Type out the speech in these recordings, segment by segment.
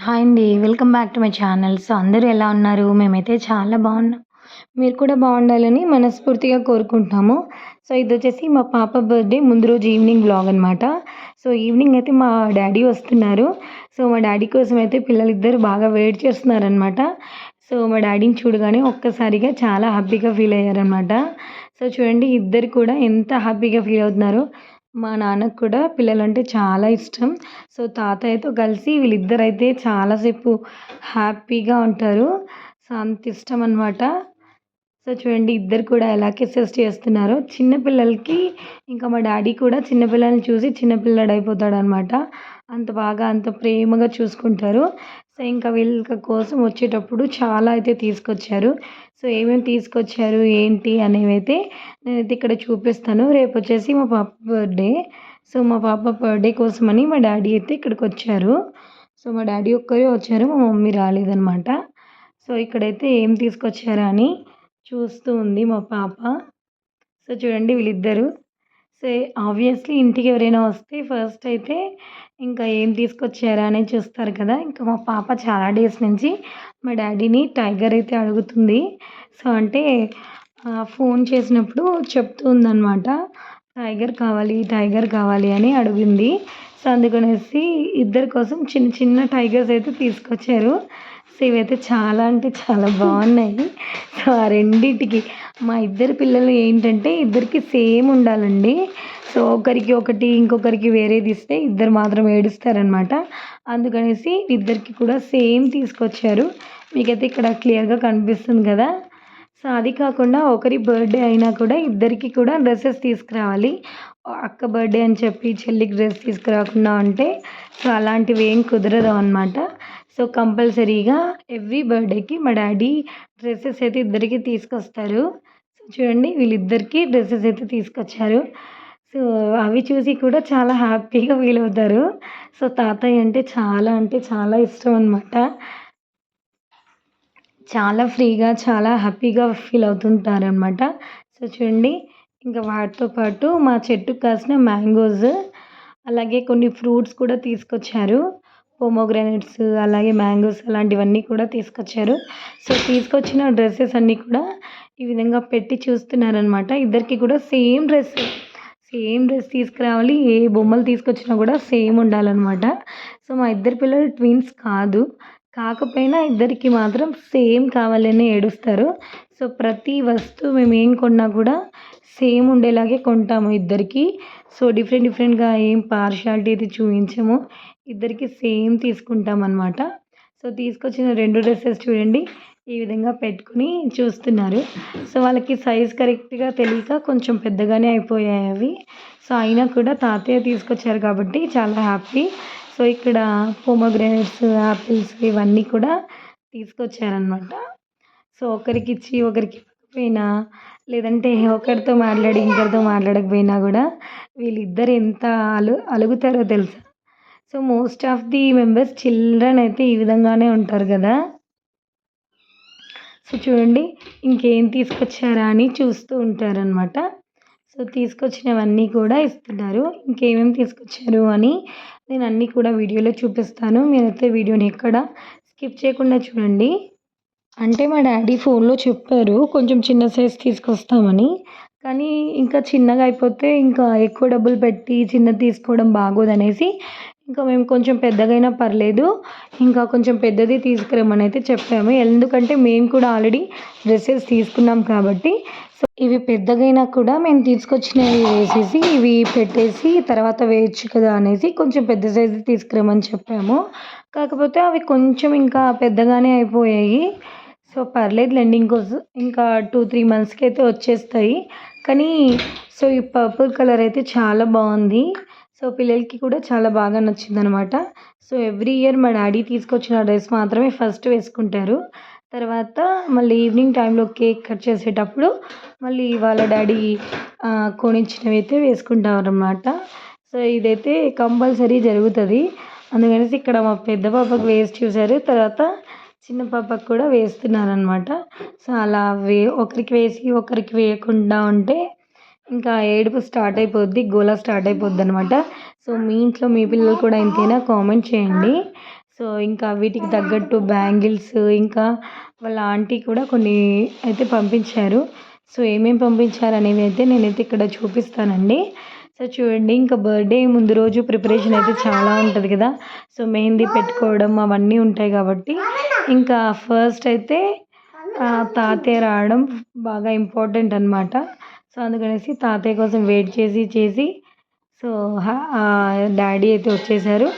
Hi అండి. Welcome back to my channel. So, అందరూ ఎలా ఉన్నారు? మేమైతే చాలా బాగున్నాం. మీరు కూడా బాగుండాలని మనస్ఫూర్తిగా కోరుకుంటున్నాము. సో, ఇది వచ్చేసి మా పాప బర్త్‌డే ముందు రోజు ఈవినింగ్ వ్లాగ్ అనమాట. సో, ఈవినింగ్ అయితే మా డాడీ వస్తున్నారు. సో, మా డాడీ కోసం అయితే పిల్లలిద్దరు బాగా వెయిట్ చేస్తున్నారనమాట. సో, మా డాడీని చూడగానే ఒక్కసారిగా చాలా హ్యాపీగా ఫీల్ అయ్యారనమాట. సో, చూడండి ఇద్దరు కూడా ఎంత హ్యాపీగా ఫీల్ అవుతున్నారో. మా నాన్నకు కూడా పిల్లలంటే చాలా ఇష్టం. సో, తాతయ్యతో కలిసి వీళ్ళిద్దరు అయితే చాలాసేపు హ్యాపీగా ఉంటారు. సో, అంత ఇష్టం అనమాట. సో, చూడండి ఇద్దరు కూడా ఎలా కిసెస్ చేస్తున్నారో. చిన్నపిల్లలకి ఇంకా మా డాడీ కూడా చిన్నపిల్లల్ని చూసి చిన్న అనమాట అంత బాగా అంత ప్రేమగా చూసుకుంటారు. సో, ఇంకా వీళ్ళ కోసం వచ్చేటప్పుడు చాలా అయితే తీసుకొచ్చారు. సో, ఏమేమి తీసుకొచ్చారు ఏంటి అనేవైతే నేనైతే ఇక్కడ చూపిస్తాను. రేపొచ్చేసి మా పాప బర్త్‌డే. సో, మా పాప బర్త్‌డే కోసమని మా డాడీ అయితే ఇక్కడికి వచ్చారు సో, మా డాడీ ఒక్కరే వచ్చారు. మా మమ్మీ రాలేదనమాట. సో, ఇక్కడైతే ఏం తీసుకొచ్చారా అని చూస్తూ ఉంది మా పాప. సో, చూడండి వీళ్ళిద్దరు. సో, ఆబ్వియస్‌లీ ఇంటికి ఎవరైనా వస్తే ఫస్ట్ అయితే ఇంకా ఏం తీసుకొచ్చారా అని చూస్తారు కదా! ఇంకా మా పాప చాలా డేస్ నుంచి మా డ్యాడీని టైగర్ అయితే అడుగుతుంది. సో, అంటే ఫోన్ చేసినప్పుడు చెప్తూ ఉందనమాట. టైగర్ కావాలి, టైగర్ కావాలి అని అడిగింది. సో, అందుకనేసి ఇద్దరి కోసం చిన్న చిన్న టైగర్స్ అయితే తీసుకొచ్చారు. సో, ఇవైతే చాలా అంటే చాలా బాగున్నాయి. సో, ఆ రెండింటికి మా ఇద్దరు పిల్లలు ఏంటంటే ఇద్దరికి సేమ్ ఉండాలండి. సో, ఒకరికి ఒకటి ఇంకొకరికి వేరేది ఇస్తే ఇద్దరు మాత్రం ఏడుస్తారనమాట. అందుకనేసి ఇద్దరికి కూడా సేమ్ తీసుకొచ్చారు. మీకైతే ఇక్కడ క్లియర్‌గా కనిపిస్తుంది కదా! సో, అది కాకుండా ఒకరి బర్త్‌డే అయినా కూడా ఇద్దరికి కూడా డ్రెస్సెస్ తీసుకురావాలి. అక్క బర్త్‌డే అని చెప్పి చెల్లికి డ్రెస్ తీసుకురాకుండా ఉంటే సో, అలాంటివి ఏం కుదరదు అనమాట. సో, కంపల్సరీగా ఎవ్రీ బర్త్‌డేకి మా డాడీ డ్రెస్సెస్ అయితే ఇద్దరికి తీసుకొస్తారు. సో, చూడండి వీళ్ళిద్దరికీ డ్రెస్సెస్ అయితే తీసుకొచ్చారు. సో, అవి చూసి కూడా చాలా హ్యాపీగా ఫీల్ అవుతారు. సో, తాతయ్య అంటే చాలా అంటే చాలా ఇష్టం అనమాట. చాలా ఫ్రీగా చాలా హ్యాపీగా ఫీల్ అవుతుంటారనమాట. సో, చూడండి ఇంకా వాటితో పాటు మా చెట్టుకు కాసిన మ్యాంగోస్ అలాగే కొన్ని ఫ్రూట్స్ కూడా తీసుకొచ్చారు. పోమోగ్రానేట్స్ అలాగే మ్యాంగోస్ అలాంటివన్నీ కూడా తీసుకొచ్చారు. సో, తీసుకొచ్చిన డ్రెస్సెస్ అన్నీ కూడా ఈ విధంగా పెట్టి చూస్తున్నారనమాట. ఇద్దరికి కూడా సేమ్ డ్రెస్. సేమ్ డ్రెస్ తీసుకురావాలి. ఏ బొమ్మలు తీసుకొచ్చినా కూడా సేమ్ ఉండాలన్నమాట సో, మా ఇద్దరు పిల్లలు ట్విన్స్ కాదు. కాకపోయినా ఇద్దరికి మాత్రం సేమ్ కావాలని ఏడుస్తారు. సో, ప్రతి వస్తువు మేము ఏం కొన్నా కూడా సేమ్ ఉండేలాగే కొంటాము ఇద్దరికి. సో, డిఫరెంట్ డిఫరెంట్‌గా ఏం పార్షియాలిటీ అయితే చూపించము ఇద్దరికి సేమ్ తీసుకుంటాం అనమాట సో, తీసుకొచ్చిన రెండు డ్రెస్సెస్ చూడండి ఈ విధంగా పెట్టుకొని చూస్తున్నారు. సో, వాళ్ళకి సైజ్ కరెక్ట్‌గా తెలియక కొంచెం పెద్దగానే అయిపోయాయి అవి. సో, అయినా కూడా తాతయ్య తీసుకొచ్చారు కాబట్టి చాలా హ్యాపీ. సో, ఇక్కడ పొమోగ్రానేట్స్, యాపిల్స్ ఇవన్నీ కూడా తీసుకొచ్చారనమాట. సో, ఒకరికి ఇచ్చి ఒకరికి పోయినా లేదంటే ఒకరితో మాట్లాడి ఇంకొకరితో మాట్లాడకపోయినా కూడా వీళ్ళిద్దరు ఎంత అలు అలుగుతారో తెలుసా! So, most of the members children అయితే ఈ విధంగానే ఉంటారు కదా! సో, చూడండి ఇంకేం తీసుకొచ్చారా అని చూస్తూ ఉంటారనమాట. సో, తీసుకొచ్చినవన్నీ కూడా ఇస్తున్నారు. ఇంకేమేమి తీసుకొచ్చారు అని నేను అన్నీ కూడా వీడియోలో చూపిస్తాను. మీరైతే వీడియోని ఎక్కడ స్కిప్ చేయకుండా చూడండి. అంటే మా డాడీ ఫోన్‌లో చెప్పారు కొంచెం చిన్న సైజ్ తీసుకొస్తామని. కానీ ఇంకా చిన్నగా అయిపోతే ఇంకా ఎక్కువ డబ్బులు పెట్టి చిన్నది తీసుకోవడం బాగోదనేసి ఇంకా మేము కొంచెం పెద్దగైనా పర్లేదు ఇంకా కొంచెం పెద్దది తీసుకురమ్మని అయితే చెప్పాము. ఎందుకంటే మేము కూడా ఆల్రెడీ డ్రెస్సెస్ తీసుకున్నాం కాబట్టి సో, ఇవి పెద్దగైనా కూడా మేము తీసుకొచ్చినవి వేసేసి ఇవి పెట్టేసి తర్వాత వేయచ్చు కదా అనేసి కొంచెం పెద్ద సైజు తీసుకురమ్మని చెప్పాము. కాకపోతే అవి కొంచెం ఇంకా పెద్దగానే అయిపోయాయి. సో, పర్లేదులేండి ఇంకో ఇంకా 2, 3 మంత్స్‌కి అయితే వచ్చేస్తాయి. కానీ సో, ఈ పర్పుల్ కలర్ అయితే చాలా బాగుంది. సో, పిల్లలకి కూడా చాలా బాగా నచ్చింది అనమాట సో, ఎవ్రీ ఇయర్ మా డాడీ తీసుకొచ్చిన డ్రెస్ మాత్రమే ఫస్ట్ వేసుకుంటారు. తర్వాత మళ్ళీ ఈవినింగ్ టైంలో కేక్ కట్ చేసేటప్పుడు మళ్ళీ వాళ్ళ డాడీ కొనిచ్చినవి అయితే వేసుకుంటారనమాట. సో, ఇదైతే కంపల్సరీ జరుగుతుంది అందుకనేసి ఇక్కడ మా పెద్ద పాపకు వేసి చూసారు. తర్వాత చిన్న పాపకి కూడా వేస్తున్నారనమాట. సో, అలా వే ఒకరికి వేసి ఒకరికి వేయకుండా ఉంటే ఇంకా ఏడుపు స్టార్ట్ అయిపోద్ది. గోలా స్టార్ట్ అయిపోద్దనమాట. సో, మీ ఇంట్లో మీ పిల్లలు కూడా ఇంతేనా కామెంట్ చేయండి. సో ఇంకా వీటికి తగ్గట్టు బ్యాంగిల్స్ ఇంకా వాళ్ళ ఆంటీ కూడా కొన్ని అయితే పంపించారు సో ఏమేమి పంపించారు అనేవి అయితే నేనైతే ఇక్కడ చూపిస్తానండి సో చూడండి ఇంకా బర్త్డే ముందు రోజు ప్రిపరేషన్ అయితే చాలా ఉంటుంది కదా సో మెహందీ పెట్టుకోవడం అవన్నీ ఉంటాయి కాబట్టి ఇంకా ఫస్ట్ అయితే తాతయ్య రావడం బాగా ఇంపార్టెంట్ అనమాట సో అందుకనేసి తాతయ్య కోసం వెయిట్ చేసి చేసి సో డాడీ అయితే వచ్చేసారు.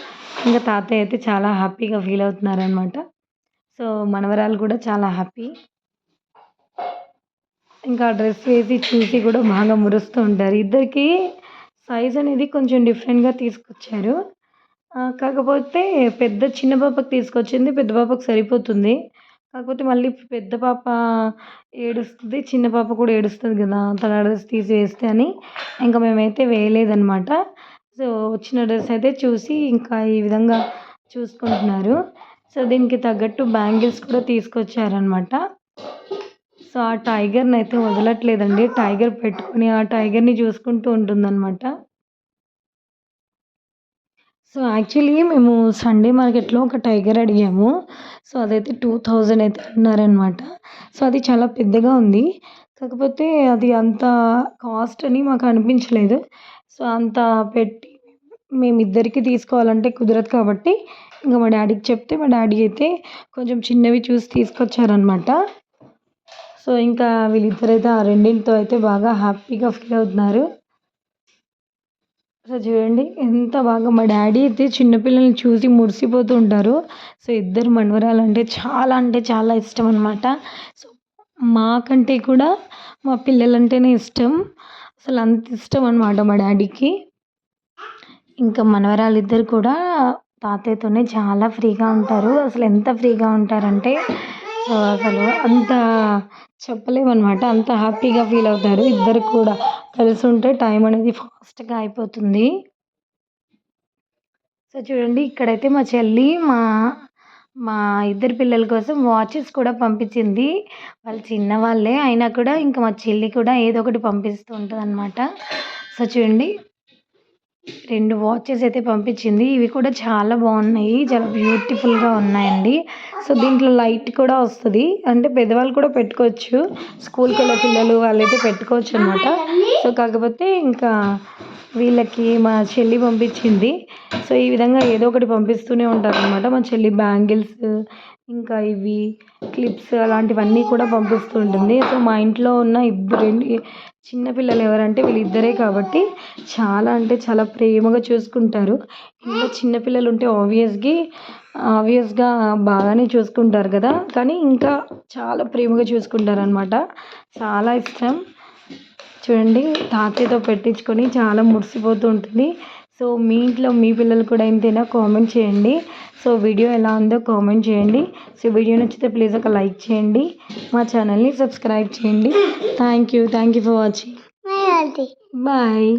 ఇంకా తాతయ్య అయితే చాలా హ్యాపీగా ఫీల్ అవుతున్నారు అనమాట సో మనవరాలు కూడా చాలా హ్యాపీ ఇంకా డ్రెస్ వేసి చూసి కూడా బాగా మురుస్తూ ఉంటారు. ఇద్దరికి సైజ్ అనేది కొంచెం డిఫరెంట్గా తీసుకొచ్చారు. కాకపోతే పెద్ద చిన్న పాపకి తీసుకొచ్చింది పెద్ద పాపకు సరిపోతుంది. కాకపోతే మళ్ళీ పెద్ద పాప ఏడుస్తుంది చిన్న పాప కూడా ఏడుస్తుంది కదా తన డ్రెస్ తీసి వేస్తే అని. ఇంకా మేమైతే వేయలేదన్నమాట. సో వచ్చిన డ్రెస్ అయితే చూసి ఇంకా ఈ విధంగా చూసుకుంటున్నారు. సో దీనికి తగ్గట్టు బ్యాంగిల్స్ కూడా తీసుకొచ్చారనమాట సో ఆ టైగర్ని అయితే వదలట్లేదండి. టైగర్ పెట్టుకుని ఆ టైగర్ని చూసుకుంటూ ఉంటుందన్నమాట. సో యాక్చువల్లీ మేము సండే మార్కెట్లో ఒక టైగర్ అడిగాము. సో అదైతే టూ థౌజండ్ అయితే అన్నారనమాట సో అది చాలా పెద్దగా ఉంది. కాకపోతే అది అంత కాస్ట్ అని మాకు అనిపించలేదు. సో అంత పెట్టి మేమిద్దరికి తీసుకోవాలంటే కుదరదు కాబట్టి ఇంకా మా డాడీకి చెప్తే మా డాడీ అయితే కొంచెం చిన్నవి చూసి తీసుకొచ్చారనమాట సో ఇంకా వీళ్ళిద్దరైతే ఆ రెండింటితో అయితే బాగా హ్యాపీగా ఫీల్ అవుతున్నారు. సో చూడండి ఎంత బాగా మా డాడీ అయితే చిన్నపిల్లల్ని చూసి మురిసిపోతూ ఉంటారు. సో ఇద్దరు మనవరాలు అంటే చాలా అంటే చాలా ఇష్టం అనమాట సో మాకంటే కూడా మా పిల్లలంటేనే ఇష్టం. అసలు అంత ఇష్టం అనమాట మా డాడీకి. ఇంకా మనవరాలు ఇద్దరు కూడా తాతయ్యతోనే చాలా ఫ్రీగా ఉంటారు. అసలు ఎంత ఫ్రీగా ఉంటారంటే అసలు అంత చెప్పలేమన్నమాట. అంత హ్యాపీగా ఫీల్ అవుతారు. ఇద్దరు కూడా కలిసి ఉంటే టైం అనేది ఫాస్ట్గా అయిపోతుంది. సో చూడండి ఇక్కడైతే మా చెల్లి మా మా ఇద్దరు పిల్లల కోసం వాచెస్ కూడా పంపించింది. వాళ్ళు చిన్నవాళ్ళే అయినా కూడా ఇంకా మా చెల్లి కూడా ఏదో ఒకటి పంపిస్తూ ఉంటుంది అనమాట సో చూడండి రెండు వాచెస్ అయితే పంపించింది. ఇవి కూడా చాలా బాగున్నాయి. చాలా బ్యూటిఫుల్గా ఉన్నాయండి. సో దీంట్లో లైట్ కూడా వస్తుంది. అంటే పెద్దవాళ్ళు కూడా పెట్టుకోవచ్చు. స్కూల్కి వెళ్ళే పిల్లలు వాళ్ళైతే పెట్టుకోవచ్చు అనమాట సో కాకపోతే ఇంకా వీళ్ళకి మా చెల్లి పంపించింది. సో ఈ విధంగా ఏదో ఒకటి పంపిస్తూనే ఉంటారు అనమాట మా చెల్లి బ్యాంగిల్స్ ఇంకా ఇవి క్లిప్స్ అలాంటివన్నీ కూడా పంపిస్తూ ఉంటుంది. సో మా ఇంట్లో ఉన్న ఇద్దరు చిన్నపిల్లలు ఎవరంటే వీళ్ళిద్దరే కాబట్టి చాలా అంటే చాలా ప్రేమగా చూసుకుంటారు. ఇంకా చిన్నపిల్లలు ఉంటే ఆబ్వియస్గా ఆబ్వియస్గా బాగానే చూసుకుంటారు కదా. కానీ ఇంకా చాలా ప్రేమగా చూసుకుంటారు అనమాట చాలా ఇష్టం. చూడండి తాతయ్యతో పెట్టించుకొని చాలా మురిసిపోతూ ఉంటుంది. సో మీ ఇంట్లో మీ పిల్లలు కూడా ఇంతేనా కామెంట్ చేయండి. సో వీడియో ఎలా ఉందో కామెంట్ చేయండి. సో వీడియో నచ్చితే ప్లీజ్ ఒక లైక్ చేయండి. మా ఛానల్ని సబ్స్క్రైబ్ చేయండి. Thank you thank you for watching bye